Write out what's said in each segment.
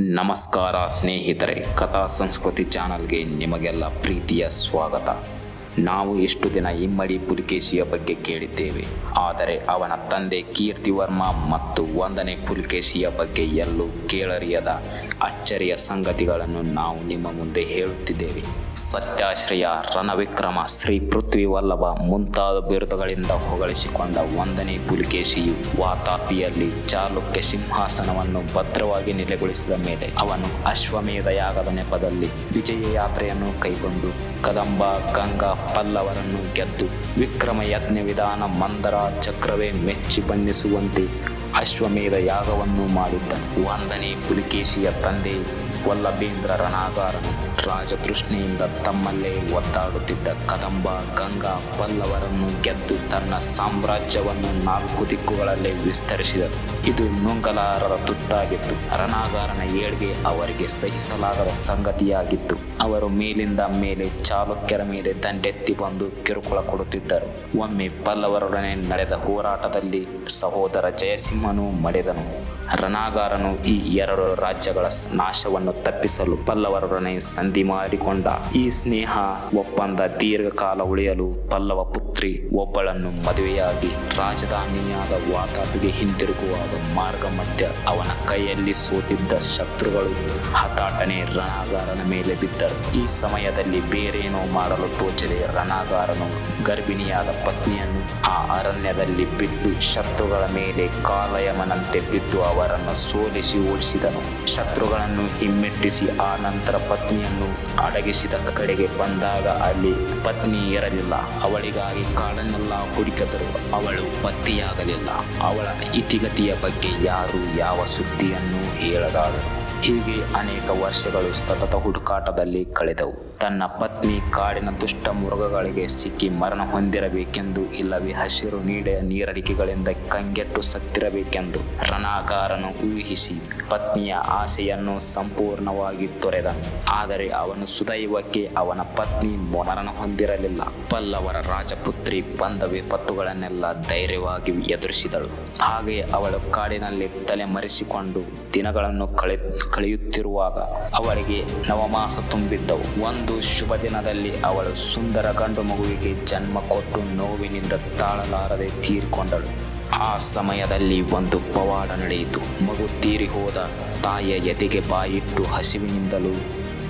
ನಮಸ್ಕಾರ ಸ್ನೇಹಿತರೆ, ಕಥಾ ಸಂಸ್ಕೃತಿ ಚಾನಲ್ಗೆ ನಿಮಗೆಲ್ಲ ಪ್ರೀತಿಯ ಸ್ವಾಗತ. ನಾವು ಇಷ್ಟು ದಿನ ಇಮ್ಮಡಿ ಪುಲಿಕೇಶಿಯ ಬಗ್ಗೆ ಕೇಳಿದ್ದೇವೆ, ಆದರೆ ಅವನ ತಂದೆ ಕೀರ್ತಿವರ್ಮ ಮತ್ತು ಒಂದನೇ ಪುಲಿಕೇಶಿಯ ಬಗ್ಗೆ ಎಲ್ಲೂ ಕೇಳರಿಯದ ಅಚ್ಚರಿಯ ಸಂಗತಿಗಳನ್ನು ನಾವು ನಿಮ್ಮ ಮುಂದೆ ಹೇಳುತ್ತಿದ್ದೇವೆ. ಸತ್ಯಾಶ್ರಯ ರಣವಿಕ್ರಮ ಶ್ರೀ ಪೃಥ್ವಿ ವಲ್ಲಭ ಮುಂತಾದ ಬಿರುದುಗಳಿಂದ ಹೊಗಳಿಸಿಕೊಂಡ ಒಂದನೇ ಪುಲಿಕೇಶಿಯು ವಾತಾಪಿಯಲ್ಲಿ ಚಾಲುಕ್ಯ ಸಿಂಹಾಸನವನ್ನು ಭದ್ರವಾಗಿ ನೆಲೆಗೊಳಿಸಿದ ಮೇಲೆ ಅವನು ಅಶ್ವಮೇಧ ಯಾಗದ ನೆಪದಲ್ಲಿ ವಿಜಯ ಯಾತ್ರೆಯನ್ನು ಕೈಗೊಂಡು ಕದಂಬ, ಗಂಗಾ ಪಲ್ಲವರನ್ನು ಗೆದ್ದು ವಿಕ್ರಮ ಯಜ್ಞ ವಿಧಾನ ಮಂದರ ಚಕ್ರವೇ ಮೆಚ್ಚಿ ಬಣ್ಣಿಸುವಂತೆ ಅಶ್ವಮೇಧ ಯಾಗವನ್ನು ಮಾಡಿದ್ದನು. ಒಂದನೇ ಪುಲಿಕೇಶಿಯ ತಂದೆ ವಲ್ಲಭೇಂದ್ರ ರಣಾಗಾರನು ರಾಜತೃಷ್ಣೆಯಿಂದ ತಮ್ಮಲ್ಲೇ ಒದ್ದಾಡುತ್ತಿದ್ದ ಕದಂಬ ಗಂಗಾ ಪಲ್ಲವರನ್ನು ಗೆದ್ದು ತನ್ನ ಸಾಮ್ರಾಜ್ಯವನ್ನು ನಾಲ್ಕು ದಿಕ್ಕುಗಳಲ್ಲಿ ವಿಸ್ತರಿಸಿದರು. ಇದು ನುಂಗಲಾರರ ತುತ್ತಾಗಿತ್ತು. ರಣಾಗಾರನ ಏಳ್ಗೆ ಅವರಿಗೆ ಸಹಿಸಲಾಗದ ಸಂಗತಿಯಾಗಿತ್ತು. ಅವರು ಮೇಲಿಂದ ಮೇಲೆ ಚಾಲುಕ್ಯರ ಮೇಲೆ ದಂಡೆತ್ತಿ ಬಂದು ಕಿರುಕುಳ ಕೊಡುತ್ತಿದ್ದರು. ಒಮ್ಮೆ ಪಲ್ಲವರೊಡನೆ ನಡೆದ ಹೋರಾಟದಲ್ಲಿ ಸಹೋದರ ಜಯಸಿಂಹನು ಮಡೆದನು. ರಣಾಗಾರನು ಈ ಎರಡು ರಾಜ್ಯಗಳ ನಾಶವನ್ನು ತಪ್ಪಿಸಲು ಪಲ್ಲವರೊಡನೆ ಸಂಧಿ ಮಾಡಿಕೊಂಡ ಈ ಸ್ನೇಹ ಒಪ್ಪಂದ ದೀರ್ಘಕಾಲ ಉಳಿಯಲು ಪಲ್ಲವ ಪುತ್ರಿ ಒಬ್ಬಳನ್ನು ಮದುವೆಯಾಗಿ ರಾಜಧಾನಿಯಾದ ವಾತಾಪಿಗೆ ಹಿಂತಿರುಗುವಾಗ ಮಾರ್ಗ ಮಧ್ಯ ಅವನ ಕೈಯಲ್ಲಿ ಸೋತಿದ್ದ ಶತ್ರುಗಳು ಹತಾಟನೆ ರಣಾಗಾರನ ಮೇಲೆ ಬಿದ್ದರು. ಈ ಸಮಯದಲ್ಲಿ ಬೇರೇನೋ ಮಾಡಲು ತೋಚದೆ ರಣಾಗಾರನು ಗರ್ಭಿಣಿಯಾದ ಪತ್ನಿಯನ್ನು ಆ ಅರಣ್ಯದಲ್ಲಿ ಬಿಟ್ಟು ಶತ್ರುಗಳ ಮೇಲೆ ಕಾಲಯಮನಂತೆ ಬಿದ್ದು ಅವರನ್ನು ಸೋಲಿಸಿ ಓಡಿಸಿದನು. ಶತ್ರುಗಳನ್ನು ಹಿಮ್ಮೆಟ್ಟಿಸಿ ಆ ನಂತರ ಪತ್ನಿಯನ್ನು ಅಡಗಿಸಿದ ಕಡೆಗೆ ಬಂದಾಗ ಅಲ್ಲಿ ಪತ್ನಿ ಇರಲಿಲ್ಲ. ಅವಳಿಗಾಗಿ ಕಾಡನ್ನೆಲ್ಲ ಹುಡುಕಿದರು. ಅವಳು ಪತ್ತೆಯಾಗಲಿಲ್ಲ ಅವಳ ಇತಿಗತಿಯ ಬಗ್ಗೆ ಯಾರು ಯಾವ ಸುದ್ದಿಯನ್ನು ಹೇಳದಾದರು ಹೀಗೆ ಅನೇಕ ವರ್ಷಗಳು ಸತತ ಹುಡುಕಾಟದಲ್ಲಿ ಕಳೆದವು. ತನ್ನ ಪತ್ನಿ ಕಾಡಿನ ದುಷ್ಟ ಮೃಗಗಳಿಗೆ ಸಿಕ್ಕಿ ಮರಣ ಹೊಂದಿರಬೇಕೆಂದು ಇಲ್ಲವೇ ಹಸಿರು ನೀಡ ನೀರಡಿಕೆಗಳಿಂದ ಕಂಗೆಟ್ಟು ಸತ್ತಿರಬೇಕೆಂದು ರಣಾಕಾರನು ಊಹಿಸಿ ಪತ್ನಿಯ ಆಸೆಯನ್ನು ಸಂಪೂರ್ಣವಾಗಿ ತೊರೆದನು ಆದರೆ ಅವನು ಸುದೈವಕ್ಕೆ ಅವನ ಪತ್ನಿ ಮರಣ ಹೊಂದಿರಲಿಲ್ಲ. ಪಲ್ಲವರ ರಾಜಪುತ್ರಿ ಬಂದ ವಿಪತ್ತುಗಳನ್ನೆಲ್ಲ ಧೈರ್ಯವಾಗಿ ಎದುರಿಸಿದಳು. ಹಾಗೆ ಅವಳು ಕಾಡಿನಲ್ಲಿ ತಲೆ ಮರೆಸಿಕೊಂಡು ದಿನಗಳನ್ನು ಕಳೆ ಕಳೆಯುತ್ತಿರುವಾಗ ಅವಳಿಗೆ ನವಮಾಸ ತುಂಬಿದ್ದವು. ಒಂದು ಶುಭ ದಿನದಲ್ಲಿ ಅವಳು ಸುಂದರ ಗಂಡು ಮಗುವಿಗೆ ಜನ್ಮ ಕೊಟ್ಟು ನೋವಿನಿಂದ ತಾಳಲಾರದೆ ತೀರಿಕೊಂಡಳು. ಆ ಸಮಯದಲ್ಲಿ ಒಂದು ಪವಾಡ ನಡೆಯಿತು. ಮಗು ತೀರಿ ಹೋದ ತಾಯಿಯ ಎದೆಗೆ ಬಾಯಿಟ್ಟು ಹಸಿವಿನಿಂದಲೂ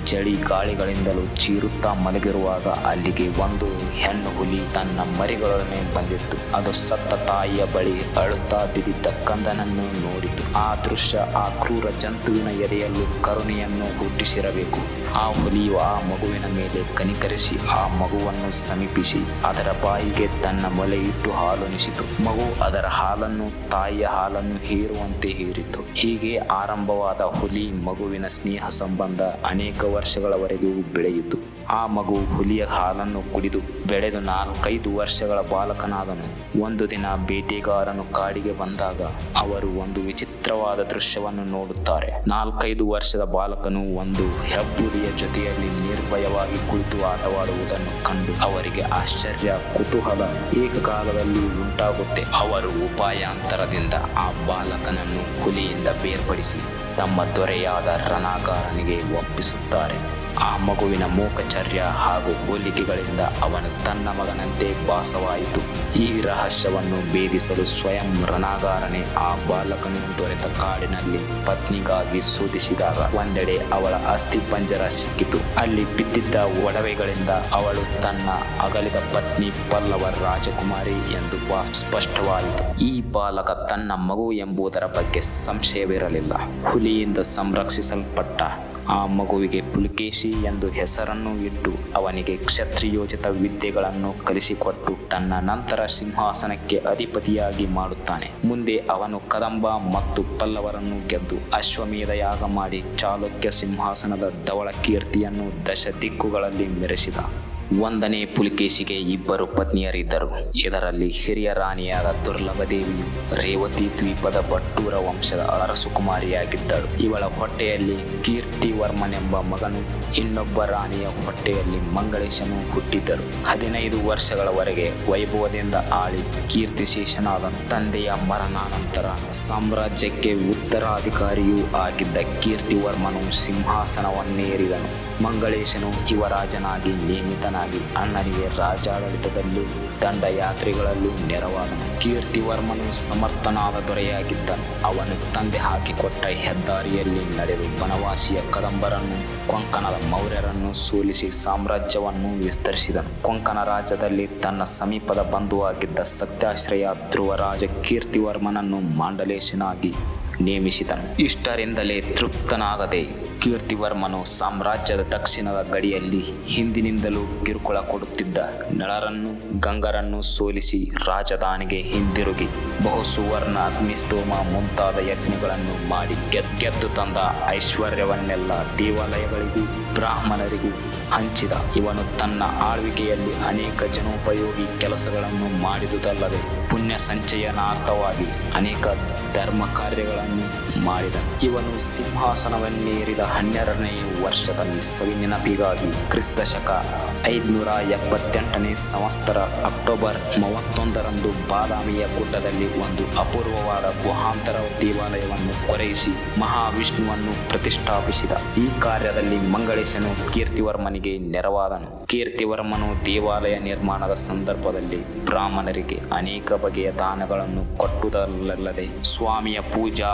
ಚಳಿ ಗಾಳಿಗಳಿಂದಲೂ ಚೀರುತ್ತಾ ಮಲಗಿರುವಾಗ ಅಲ್ಲಿಗೆ ಒಂದು ಹೆಣ್ಣು ಹುಲಿ ತನ್ನ ಮರಿಗಳೊಡನೆ ಬಂದಿತ್ತು. ಅದು ಸತ್ತ ತಾಯಿಯ ಬಳಿ ಅಳುತ್ತಾ ಬಿದ್ದಿದ್ದ ಕಂದನನ್ನು ನೋಡಿತು. ಆ ದೃಶ್ಯ ಆ ಕ್ರೂರ ಜಂತುವಿನ ಎದೆಯಲ್ಲೂ ಕರುಣೆಯನ್ನು ಹುಟ್ಟಿಸಿರಬೇಕು. ಆ ಹುಲಿಯು ಆ ಮಗುವಿನ ಮೇಲೆ ಕನಿಕರಿಸಿ ಆ ಮಗುವನ್ನು ಸಮೀಪಿಸಿ ಅದರ ಬಾಯಿಗೆ ತನ್ನ ಮೊಲೆ ಇಟ್ಟು ಹಾಲುಣಿಸಿತು ಮಗು ಅದರ ಹಾಲನ್ನು ತಾಯಿಯ ಹಾಲನ್ನು ಹೀರುವಂತೆ ಹೀರಿತು. ಹೀಗೆ ಆರಂಭವಾದ ಹುಲಿ ಮಗುವಿನ ಸ್ನೇಹ ಸಂಬಂಧ ಅನೇಕ ವರ್ಷಗಳವರೆಗೂ ಬೆಳೆಯಿತು. ಆ ಮಗು ಹುಲಿಯ ಹಾಲನ್ನು ಕುಡಿದು ಬೆಳೆದು ನಾಲ್ಕೈದು ವರ್ಷಗಳ ಬಾಲಕನಾದನು. ಒಂದು ದಿನ ಬೇಟೆಗಾರನು ಕಾಡಿಗೆ ಬಂದಾಗ ಅವರು ಒಂದು ವಿಚಿತ್ರವಾದ ದೃಶ್ಯವನ್ನು ನೋಡುತ್ತಾರೆ. ನಾಲ್ಕೈದು ವರ್ಷದ ಬಾಲಕನು ಒಂದು ಹೆಬ್ಬುಲಿಯ ಜೊತೆಯಲ್ಲಿ ನಿರ್ಭಯವಾಗಿ ಕುಳಿತು ಆಟವಾಡುವುದನ್ನು ಕಂಡು ಅವರಿಗೆ ಆಶ್ಚರ್ಯ, ಕುತೂಹಲ ಏಕಕಾಲದಲ್ಲಿ ಉಂಟಾಗುತ್ತೆ. ಅವರು ಉಪಾಯಾಂತರದಿಂದ ಆ ಬಾಲಕನನ್ನು ಹುಲಿಯಿಂದ ಬೇರ್ಪಡಿಸಿ ತಮ್ಮ ದೊರೆಯಾದ ರಣಾಕಾರನಿಗೆ ಒಪ್ಪಿಸುತ್ತಾರೆ. ಆ ಮಗುವಿನ ಮೂಕಚರ್ಯ ಹಾಗೂ ಹೋಲಿಕೆಗಳಿಂದ ಅವನು ತನ್ನ ಮಗನಂತೆ ಭಾಸವಾಯಿತು. ಈ ರಹಸ್ಯವನ್ನು ಭೇದಿಸಲು ಸ್ವಯಂ ರಣಾಗಾರನೆ ಆ ಬಾಲಕನು ದೊರೆತ ಕಾಡಿನಲ್ಲಿ ಪತ್ನಿಗಾಗಿ ಸೂಚಿಸಿದಾಗ ಒಂದೆಡೆ ಅವಳ ಅಸ್ಥಿ ಪಂಜರ ಸಿಕ್ಕಿತು. ಅಲ್ಲಿ ಬಿದ್ದಿದ್ದ ಒಡವೆಗಳಿಂದ ಅವಳು ತನ್ನ ಅಗಲಿದ ಪತ್ನಿ ಪಲ್ಲವ ರಾಜಕುಮಾರಿ ಎಂದು ಸ್ಪಷ್ಟವಾಯಿತು. ಈ ಬಾಲಕ ತನ್ನ ಮಗು ಎಂಬುದರ ಬಗ್ಗೆ ಸಂಶಯವಿರಲಿಲ್ಲ. ಹುಲಿಯಿಂದ ಸಂರಕ್ಷಿಸಲ್ಪಟ್ಟ ಆ ಮಗುವಿಗೆ ಪುಲಿಕೇಶಿ ಎಂದು ಹೆಸರನ್ನು ಇಟ್ಟು ಅವನಿಗೆ ಕ್ಷತ್ರಿಯೋಚಿತ ವಿದ್ಯೆಗಳನ್ನು ಕಲಿಸಿಕೊಟ್ಟು ತನ್ನ ನಂತರ ಸಿಂಹಾಸನಕ್ಕೆ ಅಧಿಪತಿಯಾಗಿ ಮಾಡುತ್ತಾನೆ. ಮುಂದೆ ಅವನು ಕದಂಬ ಮತ್ತು ಪಲ್ಲವರನ್ನು ಗೆದ್ದು ಅಶ್ವಮೇಧ ಯಾಗ ಮಾಡಿ ಚಾಲುಕ್ಯ ಸಿಂಹಾಸನದ ಧವಳ ಕೀರ್ತಿಯನ್ನು ದಶ ದಿಕ್ಕುಗಳಲ್ಲಿ ಮೆರೆಸಿದ. ಒಂದನೇ ಪುಲಿಕೇಶಿಗೆ ಇಬ್ಬರು ಪತ್ನಿಯರಿದ್ದರು. ಇದರಲ್ಲಿ ಹಿರಿಯ ರಾಣಿಯಾದ ದುರ್ಲಭದೇವಿ, ರೇವತಿ ದ್ವೀಪದ ಭಟ್ಟೂರ ವಂಶದ ಅರಸುಕುಮಾರಿಯಾಗಿದ್ದಳು. ಇವಳ ಹೊಟ್ಟೆಯಲ್ಲಿ ಕೀರ್ತಿವರ್ಮನೆಂಬ ಮಗನು, ಇನ್ನೊಬ್ಬ ರಾಣಿಯ ಹೊಟ್ಟೆಯಲ್ಲಿ ಮಂಗಳೇಶನು ಹುಟ್ಟಿದ್ದರು. ಹದಿನೈದು ವರ್ಷಗಳವರೆಗೆ ವೈಭವದಿಂದ ಆಳಿ ಕೀರ್ತಿಶೇಷನಾದನು ತಂದೆಯ ಮರಣಾನಂತರ ಸಾಮ್ರಾಜ್ಯಕ್ಕೆ ಉತ್ತರಾಧಿಕಾರಿಯೂ ಆಗಿದ್ದ ಕೀರ್ತಿವರ್ಮನು ಸಿಂಹಾಸನವನ್ನೇರಿದನು. ಮಂಗಳೇಶನು ಯುವರಾಜನಾಗಿ ನೇಮಿತನಾಗಿ ಅಣ್ಣನಿಗೆ ರಾಜಾಡಳಿತದಲ್ಲೂ ದಂಡಯಾತ್ರೆಗಳಲ್ಲೂ ನೆರವಾದನು ಕೀರ್ತಿವರ್ಮನು ಸಮರ್ಥನಾದ ದೊರೆಯಾಗಿದ್ದನು ಅವನು ತಂದೆ ಹಾಕಿಕೊಟ್ಟ ಹೆದ್ದಾರಿಯಲ್ಲಿ ನಡೆದು ಬನವಾಸಿಯ ಕದಂಬರನ್ನು, ಕೊಂಕಣದ ಮೌರ್ಯರನ್ನು ಸೋಲಿಸಿ ಸಾಮ್ರಾಜ್ಯವನ್ನು ವಿಸ್ತರಿಸಿದನು. ಕೊಂಕಣ ರಾಜ್ಯದಲ್ಲಿ ತನ್ನ ಸಮೀಪದ ಬಂಧುವಾಗಿದ್ದ ಸತ್ಯಾಶ್ರಯ ಧ್ರುವರಾಜ ಕೀರ್ತಿವರ್ಮನನ್ನು ಮಾಂಡಲೇಶನಾಗಿ ನೇಮಿಸಿದನು. ಇಷ್ಟರಿಂದಲೇ ತೃಪ್ತನಾಗದೆ ಕೀರ್ತಿವರ್ಮನು ಸಾಮ್ರಾಜ್ಯದ ದಕ್ಷಿಣದ ಗಡಿಯಲ್ಲಿ ಹಿಂದಿನಿಂದಲೂ ಕಿರುಕುಳ ಕೊಡುತ್ತಿದ್ದ ನಳರನ್ನು, ಗಂಗರನ್ನು ಸೋಲಿಸಿ ರಾಜಧಾನಿಗೆ ಹಿಂದಿರುಗಿ. ಬಹು ಸುವರ್ಣ ಅಗ್ನಿಸ್ತೋಮ ಮುಂತಾದ ಯಜ್ಞಗಳನ್ನು ಮಾಡಿ ಗೆದ್- ಗೆದ್ದು ತಂದ ಐಶ್ವರ್ಯವನ್ನೆಲ್ಲ ದೇವಾಲಯಗಳಿಗೂ ಬ್ರಾಹ್ಮಣರಿಗೂ ಹಂಚಿದ. ಇವನು ತನ್ನ ಆಳ್ವಿಕೆಯಲ್ಲಿ ಅನೇಕ ಜನೋಪಯೋಗಿ ಕೆಲಸಗಳನ್ನು ಮಾಡಿದುದಲ್ಲದೆ ಪುಣ್ಯ ಸಂಚಯನಾರ್ಥವಾಗಿ ಅನೇಕ ಧರ್ಮ ಕಾರ್ಯಗಳನ್ನು ಮಾಡಿದನು ಇವನು ಸಿಂಹಾಸನವನ್ನೇರಿದ ಹನ್ನೆರಡನೇ ವರ್ಷದಲ್ಲಿ ಸವಿನೆನಪಿಗಾಗಿ ಕ್ರಿಸ್ತ ಶಕ ಐದುನೂರ ಎಪ್ಪತ್ತೆಂಟನೇ ಸಂವತ್ಸರ ಅಕ್ಟೋಬರ್ ಮೂವತ್ತೊಂದರಂದು ಬಾದಾಮಿಯ ಗುಡ್ಡದಲ್ಲಿ ಒಂದು ಅಪೂರ್ವವಾದ ಗುಹಾಂತರ ದೇವಾಲಯವನ್ನು ಕೊರೆಯಿಸಿ ಮಹಾವಿಷ್ಣುವನ್ನು ಪ್ರತಿಷ್ಠಾಪಿಸಿದ. ಈ ಕಾರ್ಯದಲ್ಲಿ ಮಂಗಳೇಶನು ಕೀರ್ತಿವರ್ಮನಿಗೆ ನೆರವಾದನು. ಕೀರ್ತಿವರ್ಮನು ದೇವಾಲಯ ನಿರ್ಮಾಣದ ಸಂದರ್ಭದಲ್ಲಿ ಬ್ರಾಹ್ಮಣರಿಗೆ ಅನೇಕ ಬಗೆಯ ದಾನಗಳನ್ನು ಕೊಟ್ಟುದಲ್ಲದೆ ಸ್ವಾಮಿಯ ಪೂಜಾ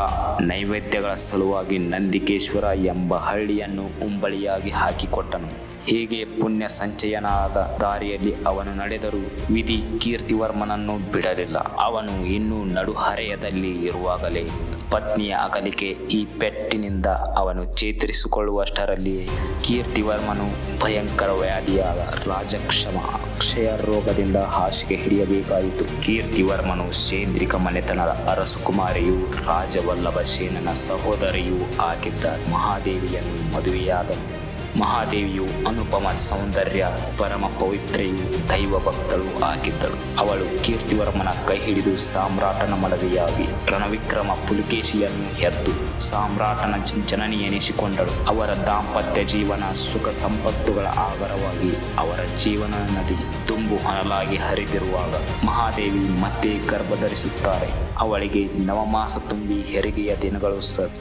ನೈವೇದ್ಯಗಳ ಸಲುವಾಗಿ ನಂದಿಕೇಶ್ವರ ಎಂಬ ಹಳ್ಳಿಯನ್ನು ಉಂಬಳಿಯಾಗಿ ಹಾಕಿಕೊಟ್ಟನು. ಹೀಗೆ ಪುಣ್ಯ ಸಂಚಯನಾದ ದಾರಿಯಲ್ಲಿ ಅವನು ನಡೆದರೂ ವಿಧಿ ಕೀರ್ತಿವರ್ಮನನ್ನು ಬಿಡಲಿಲ್ಲ. ಅವನು ಇನ್ನೂ ನಡುಹರೆಯದಲ್ಲಿ ಇರುವಾಗಲೇ ಪತ್ನಿಯ ಅಗಲಿಕೆ ಈ ಪೆಟ್ಟಿನಿಂದ ಅವನು ಚೇತರಿಸಿಕೊಳ್ಳುವಷ್ಟರಲ್ಲಿ ಕೀರ್ತಿವರ್ಮನು ಭಯಂಕರ ವ್ಯಾಧಿಯಾದ ರಾಜಕ್ಷಮ ಅಕ್ಷಯ ರೋಗದಿಂದ ಹಾಸಿಗೆ ಹಿಡಿಯಬೇಕಾಯಿತು. ಕೀರ್ತಿವರ್ಮನು ಸೇಂದ್ರಿಕ ಮನೆತನದ ಅರಸುಕುಮಾರಿಯು ರಾಜವಲ್ಲಭ ಸೇನನ ಸಹೋದರಿಯೂ ಆಗಿದ್ದ ಮಹಾದೇವಿಯನ್ನು ಮದುವೆಯಾದನು. ಮಹಾದೇವಿಯು ಅನುಪಮ ಸೌಂದರ್ಯ, ಪರಮ ಪವಿತ್ರೆಯು ದೈವ ಭಕ್ತಳು ಆಗಿದ್ದಳು. ಅವಳು ಕೀರ್ತಿವರ್ಮನ ಕೈ ಹಿಡಿದು ಸಾಮ್ರಾಟನ ಮಡದಿಯಾಗಿ ರಣವಿಕ್ರಮ ಪುಲಿಕೇಶಿಯನ್ನು ಎದ್ದು ಸಾಮ್ರಾಟನ ಜನನಿ ಎನಿಸಿಕೊಂಡಳು. ಅವರ ದಾಂಪತ್ಯ ಜೀವನ ಸುಖ ಸಂಪತ್ತುಗಳ ಆಗರವಾಗಿ ಅವರ ಜೀವನ ನದಿ ತುಂಬು ಹನಲಾಗಿ ಹರಿದಿರುವಾಗ ಮಹಾದೇವಿ ಮತ್ತೆ ಗರ್ಭಧರಿಸುತ್ತಾರೆ. ಅವಳಿಗೆ ನವಮಾಸ ತುಂಬಿ ಹೆರಿಗೆಯ ದಿನಗಳು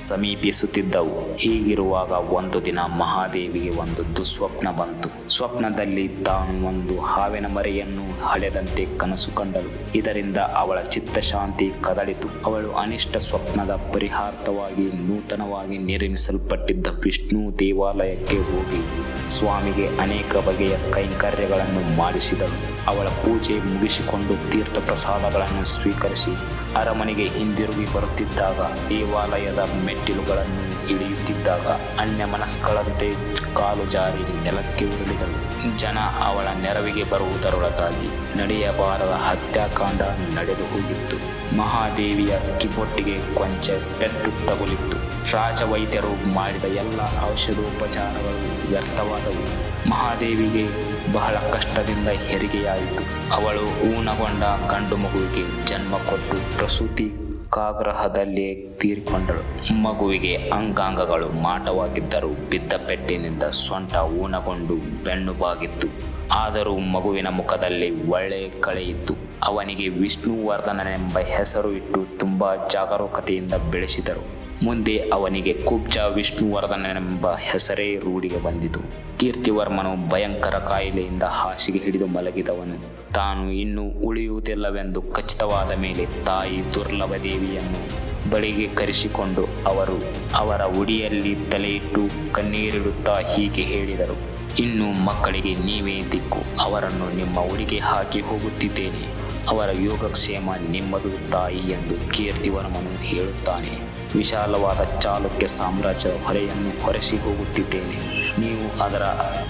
ಸಮೀಪಿಸುತ್ತಿದ್ದವು. ಹೀಗಿರುವಾಗ ಒಂದು ದಿನ ಮಹಾದೇವಿಗೆ ಒಂದು ದುಸ್ವಪ್ನ ಬಂತು. ಸ್ವಪ್ನದಲ್ಲಿ ತಾನು ಒಂದು ಹಾವಿನ ಮರೆಯನ್ನು ಹಳೆದಂತೆ ಕನಸು ಕಂಡಳು. ಇದರಿಂದ ಅವಳ ಚಿತ್ತಶಾಂತಿ ಕದಳಿತು. ಅವಳು ಅನಿಷ್ಟ ಸ್ವಪ್ನದ ಪರಿಹಾರ್ಥವಾಗಿ ನೂತನವಾಗಿ ನಿರ್ಮಿಸಲ್ಪಟ್ಟಿದ್ದ ವಿಷ್ಣು ದೇವಾಲಯಕ್ಕೆ ಹೋಗಿ ಸ್ವಾಮಿಗೆ ಅನೇಕ ಬಗೆಯ ಕೈಂಕರ್ಯಗಳನ್ನು ಮಾಡಿಸಿದಳು. ಅವಳ ಪೂಜೆ ಮುಗಿಸಿಕೊಂಡು ತೀರ್ಥ ಪ್ರಸಾದಗಳನ್ನು ಸ್ವೀಕರಿಸಿ ಅರಮನೆಗೆ ಹಿಂದಿರುಗಿ ಬರುತ್ತಿದ್ದಾಗ ದೇವಾಲಯದ ಮೆಟ್ಟಿಲುಗಳನ್ನು ಇಳಿಯುತ್ತಿದ್ದಾಗ ಅನ್ಯ ಮನಸ್ಕಳಂತೆ ಕಾಲು ಜಾರಿ ನೆಲಕ್ಕೆ ಉರುಳಿದಳು. ಜನ ಅವಳ ನೆರವಿಗೆ ಬರುವುದರೊಳಗಾಗಿ ನಡೆಯಬಾರದ ಹತ್ಯಾಕಾಂಡ ನಡೆದು ಹೋಗಿತ್ತು. ಮಹಾದೇವಿಯ ಕಿಬೊಟ್ಟಿಗೆ ಕೊಂಚ ಪೆಟ್ಟು ತಗುಲಿತ್ತು ರಾಜವೈದ್ಯರು ಮಾಡಿದ ಎಲ್ಲ ಔಷಧೋಪಚಾರಗಳು ವ್ಯರ್ಥವಾದವು. ಮಹಾದೇವಿಗೆ ಬಹಳ ಕಷ್ಟದಿಂದ ಹೆರಿಗೆಯಾಯಿತು. ಅವಳು ಊನಗೊಂಡ ಗಂಡು ಮಗುವಿಗೆ ಜನ್ಮ ಕೊಟ್ಟು ಪ್ರಸೂತಿ ಕಾಗ್ರಹದಲ್ಲಿಯೇ ತೀರಿಕೊಂಡಳು. ಮಗುವಿಗೆ ಅಂಗಾಂಗಗಳು ಮಾಟವಾಗಿದ್ದರೂ ಬಿದ್ದ ಪೆಟ್ಟಿನಿಂದ ಸೊಂಟ ಊನಗೊಂಡು ಬೆನ್ನು ಬಾಗಿತ್ತು. ಆದರೂ ಮಗುವಿನ ಮುಖದಲ್ಲಿ ಒಳ್ಳೆಯ ಕಳೆಯಿತ್ತು ಅವನಿಗೆ ವಿಷ್ಣುವರ್ಧನನೆಂಬ ಹೆಸರು ಇಟ್ಟು ತುಂಬಾ ಜಾಗರೂಕತೆಯಿಂದ ಬೆಳೆಸಿದರು. ಮುಂದೆ ಅವನಿಗೆ ಕುಬ್ಜ ವಿಷ್ಣುವರ್ಧನನೆಂಬ ಹೆಸರೇ ರೂಢಿಗೆ ಬಂದಿತು. ಕೀರ್ತಿವರ್ಮನು ಭಯಂಕರ ಕಾಯಿಲೆಯಿಂದ ಹಾಸಿಗೆ ಹಿಡಿದು ಮಲಗಿದವನು. ತಾನು ಇನ್ನು ಉಳಿಯುವುದಿಲ್ಲವೆಂದು ಖಚಿತವಾದ ಮೇಲೆ ತಾಯಿ ದುರ್ಲಭ ದೇವಿಯನ್ನು ಬಳಿಗೆ ಕರೆಸಿಕೊಂಡು ಅವರು ಅವರ ಉಡಿಯಲ್ಲಿ ತಲೆಯಿಟ್ಟು ಕಣ್ಣೀರಿಡುತ್ತಾ ಹೀಗೆ ಹೇಳಿದರು, ಇನ್ನು ಮಕ್ಕಳಿಗೆ ನೀವೇ ದಿಕ್ಕು, ಅವರನ್ನು ನಿಮ್ಮ ಉಡಿಗೆ ಹಾಕಿ ಹೋಗುತ್ತಿದ್ದೇನೆ. ಅವರ ಯೋಗಕ್ಷೇಮ ನಿಮ್ಮದು ತಾಯಿ ಎಂದು ಕೀರ್ತಿವರ್ಮನು ಹೇಳುತ್ತಾನೆ. ವಿಶಾಲವಾದ ಚಾಲುಕ್ಯ ಸಾಮ್ರಾಜ್ಯದ ಹೊರೆಯನ್ನು ಹೊರಸಿ ಹೋಗುತ್ತಿದ್ದೇನೆ. ನೀವು ಅದರ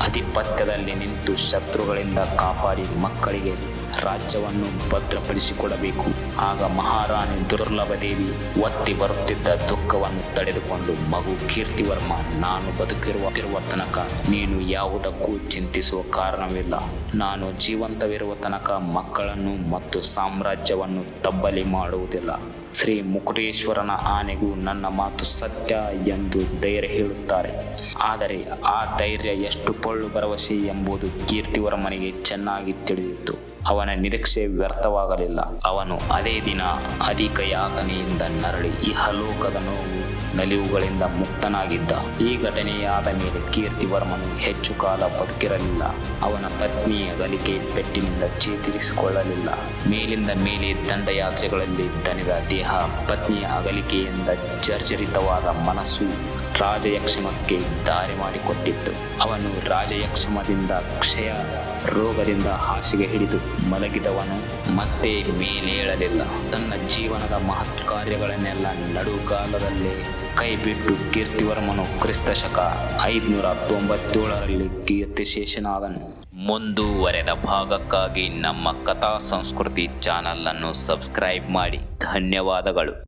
ಅಧಿಪತ್ಯದಲ್ಲಿ ನಿಂತು ಶತ್ರುಗಳಿಂದ ಕಾಪಾಡಿ ಮಕ್ಕಳಿಗೆ ರಾಜ್ಯವನ್ನು ಭದ್ರಪಡಿಸಿಕೊಡಬೇಕು. ಆಗ ಮಹಾರಾಣಿ ದುರ್ಲಭದೇವಿ ಒತ್ತಿ ಬರುತ್ತಿದ್ದ ದುಃಖವನ್ನು ತಡೆದುಕೊಂಡು, ಮಗು ಕೀರ್ತಿವರ್ಮ, ನಾನು ಬದುಕಿರುವ ತನಕ ನೀನು ಯಾವುದಕ್ಕೂ ಚಿಂತಿಸುವ ಕಾರಣವಿಲ್ಲ. ನಾನು ಜೀವಂತವಿರುವ ತನಕ ಮಕ್ಕಳನ್ನು ಮತ್ತು ಸಾಮ್ರಾಜ್ಯವನ್ನು ತಬ್ಬಲಿ ಮಾಡುವುದಿಲ್ಲ. ಶ್ರೀ ಮುಕುಟೇಶ್ವರನ ಆನೆಗೂ ನನ್ನ ಮಾತು ಸತ್ಯ ಎಂದು ಧೈರ್ಯ ಹೇಳುತ್ತಾರೆ. ಆದರೆ ಆ ಧೈರ್ಯ ಎಷ್ಟು ಪೊಳ್ಳು ಭರವಸೆ ಎಂಬುದು ಕೀರ್ತಿವರ್ಮನಿಗೆ ಚೆನ್ನಾಗಿ ತಿಳಿದಿತ್ತು. ಅವನ ನಿರೀಕ್ಷೆ ವ್ಯರ್ಥವಾಗಲಿಲ್ಲ. ಅವನು ಅದೇ ದಿನ ಅಧಿಕ ಯಾತನೆಯಿಂದ ನರಳಿ ಇಹಲೋಕದ ನೋವು ನಲಿವುಗಳಿಂದ ಮುಕ್ತನಾಗಿದ್ದ. ಈ ಘಟನೆಯಾದ ಮೇಲೆ ಕೀರ್ತಿವರ್ಮನು ಹೆಚ್ಚು ಕಾಲ ಬದುಕಿರಲಿಲ್ಲ. ಅವನ ಪತ್ನಿ ಅಗಲಿಕೆ ಪೆಟ್ಟಿನಿಂದ ಚೇತರಿಸಿಕೊಳ್ಳಲಿಲ್ಲ. ಮೇಲಿಂದ ಮೇಲೆ ದಂಡಯಾತ್ರೆಗಳಲ್ಲಿ ದಣಿದ ದೇಹ ಪತ್ನಿಯ ಅಗಲಿಕೆಯಿಂದ ಜರ್ಜರಿತವಾದ ಮನಸ್ಸು ರಾಜಯಕ್ಷಮಕ್ಕೆ ದಾರಿ ಮಾಡಿಕೊಟ್ಟಿತ್ತು. ಅವನು ರಾಜಯಕ್ಷಮದಿಂದ ಕ್ಷಯ ರೋಗದಿಂದ ಹಾಸಿಗೆ ಹಿಡಿದು ಮಲಗಿದವನು ಮತ್ತೆ ಮೇಲೇಳಲಿಲ್ಲ. ತನ್ನ ಜೀವನದ ಮಹತ್ ಕಾರ್ಯಗಳನ್ನೆಲ್ಲ ನಡುಗಾಲದಲ್ಲೇ ಕೈಬಿಟ್ಟು ಕೀರ್ತಿವರ್ಮನು ಕ್ರಿಸ್ತ ಶಕ ಐದುನೂರ ತೊಂಬತ್ತೇಳರಲ್ಲಿ ಕೀರ್ತಿಶೇಷನಾದನು ಮುಂದುವರೆದ ಭಾಗಕ್ಕಾಗಿ ನಮ್ಮ ಕಥಾ ಸಂಸ್ಕೃತಿ ಚಾನಲ್ ಅನ್ನು ಸಬ್ಸ್ಕ್ರೈಬ್ ಮಾಡಿ. ಧನ್ಯವಾದಗಳು.